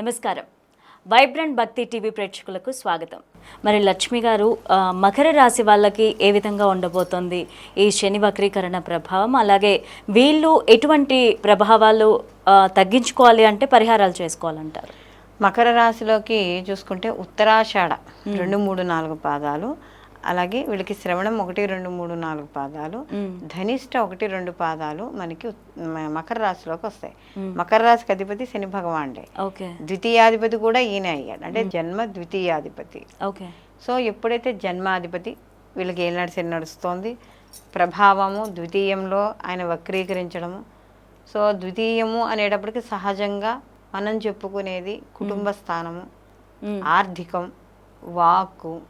నమస్కారం. వైబ్రెంట్ భక్తి టీవీ ప్రేక్షకులకు స్వాగతం. మరి లక్ష్మి గారు మకర రాశి వాళ్ళకి ఏ విధంగా ఉండబోతోంది? ఈ శని వక్రీకరణ ప్రభావం అలాగే వీళ్ళు ఎటువంటి ప్రభావాలు తగ్గించుకోవాలి అంటే పరిహారాలు చేసుకోవాలంటారు? మకర రాశిలోకి చూసుకుంటే ఉత్తరాషాఢ రెండు మూడు నాలుగు పాదాలు. అలాగే వీళ్ళకి శ్రవణం ఒకటి రెండు మూడు నాలుగు పాదాలు ధనిష్ట ఒకటి రెండు పాదాలు మనకి మకర రాశిలోకి వస్తాయి. మకర రాశికి అధిపతి శని భగవానుడే. ఓకే. ద్వితీయాధిపతి కూడా ఈయన అయ్యాడు. అంటే జన్మ ద్వితీయాధిపతి. ఓకే. సో ఎప్పుడైతే జన్మాధిపతి వీళ్ళకి ఏనాడు శని నడుస్తోంది ప్రభావము ద్వితీయంలో ఆయన వక్రీకరించడము. సో ద్వితీయము అనేటప్పటికి సహజంగా మనం చెప్పుకునేది కుటుంబ స్థానము. ఆర్థికం వాక్కు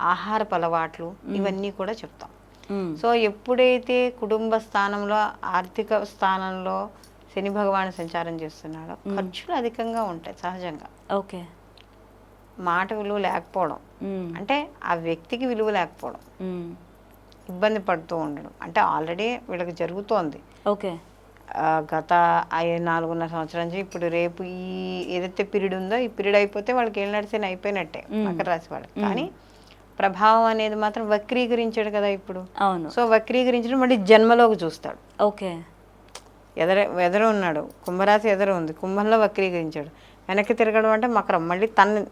ఆహారపు అలవాట్లు ఇవన్నీ కూడా చెప్తాం. సో ఎప్పుడైతే కుటుంబ స్థానంలో ఆర్థిక స్థానంలో శని భగవాను సంచారం చేస్తున్నాడో ఖర్చులు అధికంగా ఉంటాయి సహజంగా. ఓకే. మాట విలువ లేకపోవడం. అంటే ఆ వ్యక్తికి విలువ లేకపోవడం. ఇబ్బంది పడుతూ ఉండడం అంటే ఆల్రెడీ వీళ్ళకి జరుగుతోంది. ఓకే. గత నాలుగున్నర సంవత్సరం నుంచి ఇప్పుడు రేపు ఈ ఏదైతే పీరియడ్ ఉందో ఈ పీరియడ్ అయిపోతే వాళ్ళకి ఏం నడిచిన అయిపోయినట్టే మకర రాశి వాళ్ళకి. కానీ ప్రభావం అనేది మాత్రం వక్రీకరించాడు కదా ఇప్పుడు. అవును. సో వక్రీకరించడం మళ్ళీ జన్మలోకి చూస్తాడు. ఓకే. ఎదర ఎదర ఉన్నాడు. కుంభరాశి ఎదర ఉంది. కుంభంలో వక్రీకరించాడు. వెనక్కి తిరగడం అంటే మకరం. మళ్ళీ తన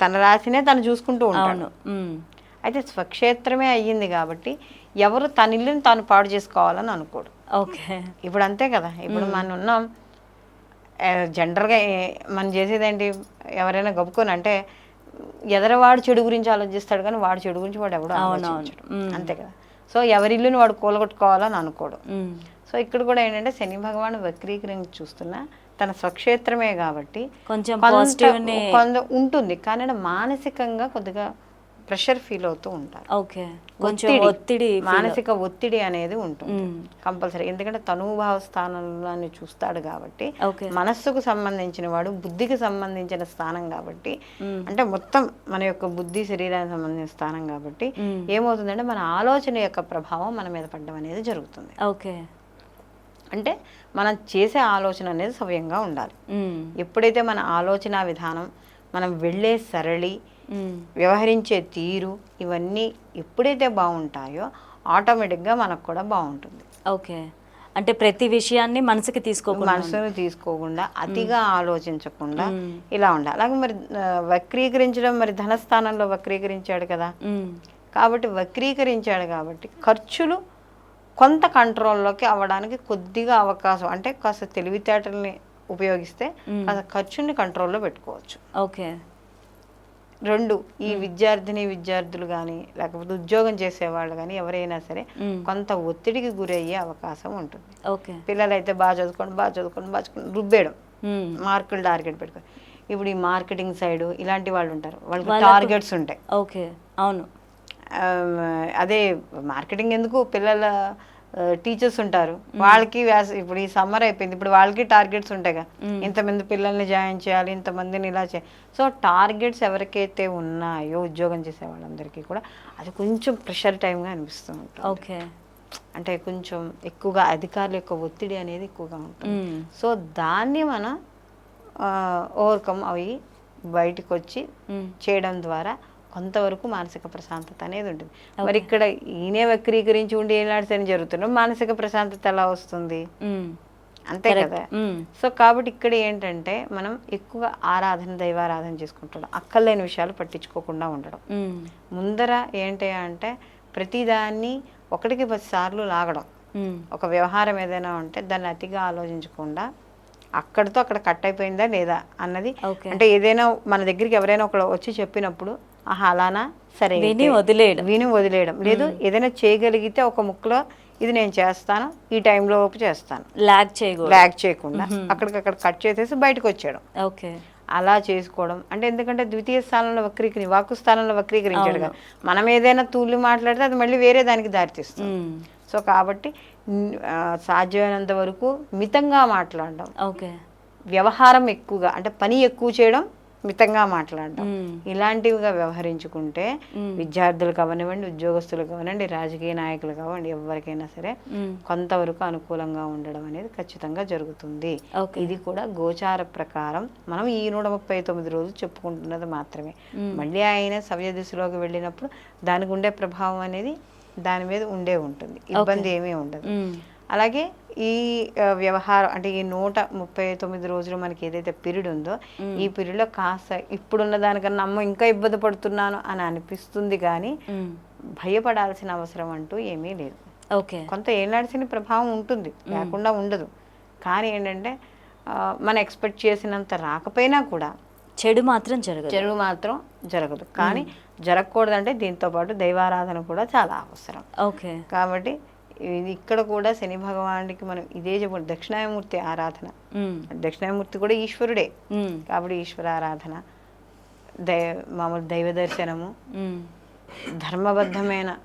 తన రాశినే తను చూసుకుంటూ ఉంటాడు. అయితే స్వక్షేత్రమే అయ్యింది కాబట్టి ఎవరు తన ఇల్లుని తాను పాడు చేసుకోవాలని అనుకోడు. ఓకే. ఇప్పుడు అంతే కదా. ఇప్పుడు మనం ఉన్నాం. జనరల్గా మనం చేసేదేంటి? ఎవరైనా గబుకొని అంటే ఎదరవాడు చెడు గురించి ఆలోచిస్తాడు కానీ వాడు చెడు గురించి వాడు ఎవడు ఆలోచించడు. అంతే కదా. సో ఎవరి ఇల్లుని వాడు కూలగొట్టుకోవాలని అనుకోడు. సో ఇక్కడ కూడా ఏంటంటే శని భగవాన్ వక్రీకరించి చూస్తున్నా తన స్వక్షేత్రమే కాబట్టి కొంచెం కొంత ఉంటుంది. కానీ మానసికంగా కొద్దిగా ప్రెషర్ ఫీల్ అవుతూ ఉంటారు ఓకే కొంచెం ఒత్తిడి మానసిక ఒత్తిడి అనేది ఉంటుంది. కంపల్సరీ ఎందుకంటే తనుభావ స్థానంలో చూస్తాడు కాబట్టి మనస్సుకు సంబంధించిన వాడు బుద్ధికి సంబంధించిన స్థానం కాబట్టి. అంటే మొత్తం మన యొక్క బుద్ధి శరీరానికి సంబంధించిన స్థానం కాబట్టి. ఏమవుతుందంటే మన ఆలోచన యొక్క ప్రభావం మన మీద పడడం అనేది జరుగుతుంది ఓకే అంటే మనం చేసే ఆలోచన అనేది సవ్యంగా ఉండాలి. ఎప్పుడైతే మన ఆలోచన విధానం మనం వెళ్ళే సరళి. వ్యవహరించే తీరు ఇవన్నీ ఎప్పుడైతే బాగుంటాయో ఆటోమేటిక్గా మనకు కూడా బాగుంటుంది. ఓకే. అంటే ప్రతి విషయాన్ని మనసుకి తీసుకోకుండా మనసును తీసుకోకుండా అతిగా ఆలోచించకుండా. ఇలా ఉండాలి. అలాగే మరి వక్రీకరించడం మరి ధనస్థానంలో వక్రీకరించాడు కదా. కాబట్టి వక్రీకరించాడు కాబట్టి ఖర్చులు కొంత కంట్రోల్లోకి అవ్వడానికి కొద్దిగా అవకాశం అంటే కాస్త తెలివితేటల్ని ఉపయోగిస్తే కాస్త ఖర్చుని కంట్రోల్లో పెట్టుకోవచ్చు. ఓకే. రెండు ఈ విద్యార్థిని విద్యార్థులు కానీ లేకపోతే ఉద్యోగం చేసేవాళ్ళు కానీ ఎవరైనా సరే. కొంత ఒత్తిడికి గురయ్యే అవకాశం ఉంటుంది. ఓకే. పిల్లలు అయితే బాగా చదువుకోండి బాగా చదువుకోండి బాగా చదువుకోండి రుబ్బేయడం. మార్కులు టార్గెట్ పెట్టుకొని ఇప్పుడు ఈ మార్కెటింగ్ సైడ్ ఇలాంటి వాళ్ళు ఉంటారు. వాళ్ళకి టార్గెట్స్ ఉంటాయి. ఓకే అవును. అదే మార్కెటింగ్ ఎందుకు? పిల్లల టీచర్స్ ఉంటారు. వాళ్ళకి వ్యాస ఇప్పుడు ఈ సమ్మర్ అయిపోయింది. ఇప్పుడు వాళ్ళకి టార్గెట్స్ ఉంటాయి కదా. ఇంతమంది పిల్లల్ని జాయిన్ చేయాలి ఇంతమందిని ఇలా చేయాలి సో టార్గెట్స్ ఎవరికైతే ఉన్నాయో ఉద్యోగం చేసే వాళ్ళందరికీ కూడా అది కొంచెం ప్రెషర్ టైంగా అనిపిస్తూ ఉంటుంది ఓకే. అంటే కొంచెం ఎక్కువగా అధికారుల యొక్క ఒత్తిడి అనేది ఎక్కువగా ఉంటుంది. సో దాన్ని మనం ఓవర్కమ్ అవి బయటకు వచ్చి. చేయడం ద్వారా కొంతవరకు మానసిక ప్రశాంతత అనేది ఉంటుంది. మరి ఇక్కడ ఈయనే వక్రీకరించి ఉండి ఏనాడు జరుగుతున్నా మానసిక ప్రశాంతత ఎలా వస్తుంది. అంతే కదా. సో కాబట్టి ఇక్కడ ఏంటంటే మనం ఎక్కువ ఆరాధన దైవారాధన చేసుకుంటాం అక్కర్లేని విషయాలు పట్టించుకోకుండా ఉండడం. ముందర ఏంటి అంటే ప్రతిదాన్ని ఒకటికి పది సార్లు లాగడం. ఒక వ్యవహారం ఏదైనా ఉంటే దాన్ని అతిగా ఆలోచించకుండా అక్కడితో అక్కడ కట్ అయిపోయిందా లేదా అన్నది అంటే ఏదైనా మన దగ్గరికి ఎవరైనా ఒకడు వచ్చి చెప్పినప్పుడు ఆహా అలానా? సరే విని. వదిలేయడం. విని వదిలేయడం. లేదు ఏదైనా చేయగలిగితే ఒక ముక్కలో ఇది నేను చేస్తాను ఈ టైంలో ఓపు చేస్తాను. లాగ్ చేయకూడదు. బ్లాక్ చేయకుండా అక్కడికక్కడ కట్ చేసేసి బయటకు వచ్చేయడం. ఓకే. అలా చేసుకోవడం. అంటే ఎందుకంటే ద్వితీయ స్థానంలో వక్రీకరి వాక్కు స్థానంలో వక్రీకరించాడు కదా. మనం ఏదైనా తూలి మాట్లాడితే అది మళ్ళీ వేరే దానికి దారితీస్తుంది. సో కాబట్టి సాధ్యమైనంత వరకు మితంగా మాట్లాడడం. ఓకే. వ్యవహారం ఎక్కువగా అంటే పని ఎక్కువ చేయడం మితంగా మాట్లాడడం. ఇలాంటివిగా వ్యవహరించుకుంటే. విద్యార్థులు కావనివ్వండి ఉద్యోగస్తులు కావనండి రాజకీయ నాయకులు కావండి ఎవరికైనా సరే. కొంతవరకు అనుకూలంగా ఉండడం అనేది ఖచ్చితంగా జరుగుతుంది ఇది కూడా గోచార ప్రకారం మనం ఈ నూట ముప్పై తొమ్మిది రోజులు చెప్పుకుంటున్నది మాత్రమే. మళ్ళీ ఆయన సవ్య దిశలోకి వెళ్ళినప్పుడు దానికి ఉండే ప్రభావం అనేది దాని మీద ఉండే ఉంటుంది ఇబ్బంది ఏమీ ఉండదు. అలాగే ఈ వ్యవహారం అంటే ఈ నూట ముప్పై తొమ్మిది రోజులు మనకి ఏదైతే పీరియడ్ ఉందో ఈ పీరియడ్లో కాస్త ఇప్పుడున్న దానికన్నా అమ్మ ఇంకా ఇబ్బంది పడుతున్నాను అని అనిపిస్తుంది కానీ. భయపడాల్సిన అవసరం అంటూ ఏమీ లేదు. ఓకే. కొంత ఏనాడిసిన ప్రభావం ఉంటుంది లేకుండా ఉండదు. కానీ ఏంటంటే మనం ఎక్స్పెక్ట్ చేసినంత రాకపోయినా కూడా చెడు మాత్రం జరగదు. చెరువు మాత్రం జరగదు. కానీ జరగకూడదంటే దీంతో పాటు దైవారాధన కూడా చాలా అవసరం. ఓకే. కాబట్టి ఇది ఇక్కడ కూడా శని భగవానుడికి మనం ఇదే చెప్పు దక్షిణాయమూర్తి ఆరాధన. దక్షిణాయమూర్తి కూడా ఈశ్వరుడే. కాబట్టి ఈశ్వర ఆరాధన దై మామూలు దైవ దర్శనము. ధర్మబద్ధమైన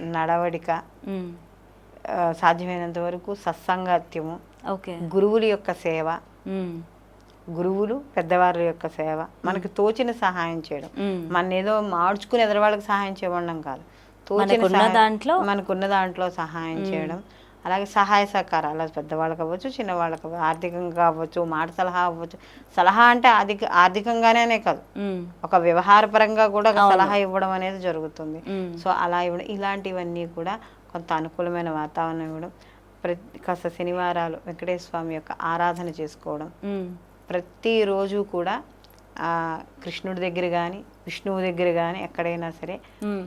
నడవడిక సాధ్యమైనంత వరకు సత్సంగత్యము ఓకే గురువుల యొక్క సేవ. గురువులు పెద్దవారి యొక్క సేవ మనకి తోచిన సహాయం చేయడం. మన ఏదో మార్చుకుని ఎదరవాళ్ళకి సహాయం చేయడం కాదు మనకున్న దాంట్లో మనకున్న దాంట్లో సహాయం చేయడం. అలాగే సహాయ సహకారాలు. పెద్దవాళ్ళకి అవ్వచ్చు చిన్నవాళ్ళకి అవ్వచ్చు ఆర్థికంగా కావచ్చు మాట సలహా అవ్వచ్చు. సలహా అంటే ఆర్థిక ఆర్థికంగానే కాదు. ఒక వ్యవహారపరంగా కూడా సలహా ఇవ్వడం అనేది జరుగుతుంది. సో అలా ఇవ్వడం ఇలాంటివన్నీ కూడా కొంత అనుకూలమైన వాతావరణం ఇవ్వడం. ప్రతి కాస్త శనివారాలు వెంకటేశ్వర స్వామి యొక్క ఆరాధన చేసుకోవడం. ప్రతిరోజు కూడా ఆ కృష్ణుడి దగ్గర కానీ విష్ణువు దగ్గర కానీ ఎక్కడైనా సరే.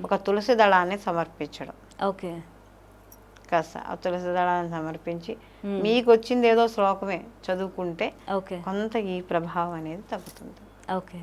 ఒక తులసి దళాన్ని సమర్పించడం. ఓకే. కాస్త ఆ తులసి దళాన్ని సమర్పించి మీకు వచ్చింది ఏదో శ్లోకమే చదువుకుంటే ఓకే. కొంత ఈ ప్రభావం అనేది తగ్గుతుంది. ఓకే.